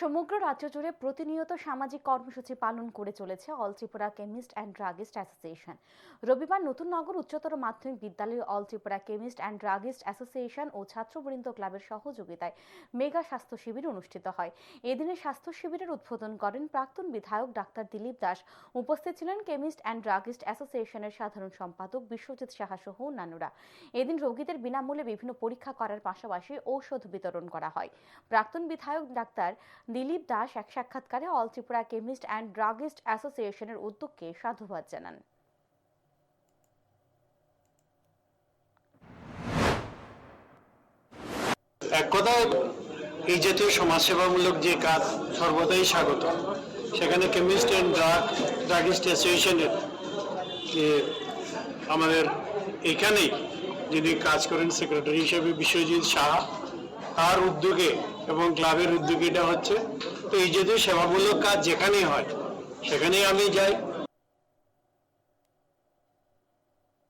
সমগ্র রাজ্য জুড়ে প্রতিনিয়ত সামাজিক কর্মসূচি পালন করে চলেছে all Tripura chemist and druggist association. রবিবার নতুন নগর উচ্চতর মাধ্যমিক বিদ্যালয়ে all Tripura chemist and druggist association ও ছাত্রবৃন্দ ক্লাবের সহযোগিতায় মেগা স্বাস্থ্য শিবির অনুষ্ঠিত হয়। এদিনে স্বাস্থ্য শিবিরের উদ্বোধন করেন প্রাক্তন বিধায়ক ডাক্তার দিলীপ দাস। উপস্থিত ছিলেন কেমিস্ট অ্যান্ড ড্রাগিস্ট অ্যাসোসিয়েশনের সাধারণ সম্পাদক বিশ্বজিৎ সাহা সহ অন্যান্যরা। এদিন রোগীদের বিনামূল্যে বিভিন্ন পরীক্ষা করার পাশাপাশি ঔষধ বিতরণ করা হয়। প্রাক্তন বিধায়ক ডাক্তার দিলীপ দাস এক সাক্ষাৎকারে all Tripura chemist and druggist অ্যাসোসিয়েশনের উদ্যোগকে সাধুবাদ জানান। এক কথায়, এই জাতীয় সমাজসেবামূলক যে কাজ সর্বদাই স্বাগত। সেখানে কেমিস্ট অ্যান্ড ড্রাগ ড্রাগিস্ট অ্যাসোসিয়েশনের যে আমাদের এখানেই যিনি কাজ করেন সেক্রেটারি হিসেবে বিশ্বজিৎ শাহ তার উদ্যোগে এবং ক্লাবের উদ্যোগ এটা হচ্ছে, তো এই জাতীয় সেবামূলক কাজ যেখানেই হয়, সেখানেই আমি যাই।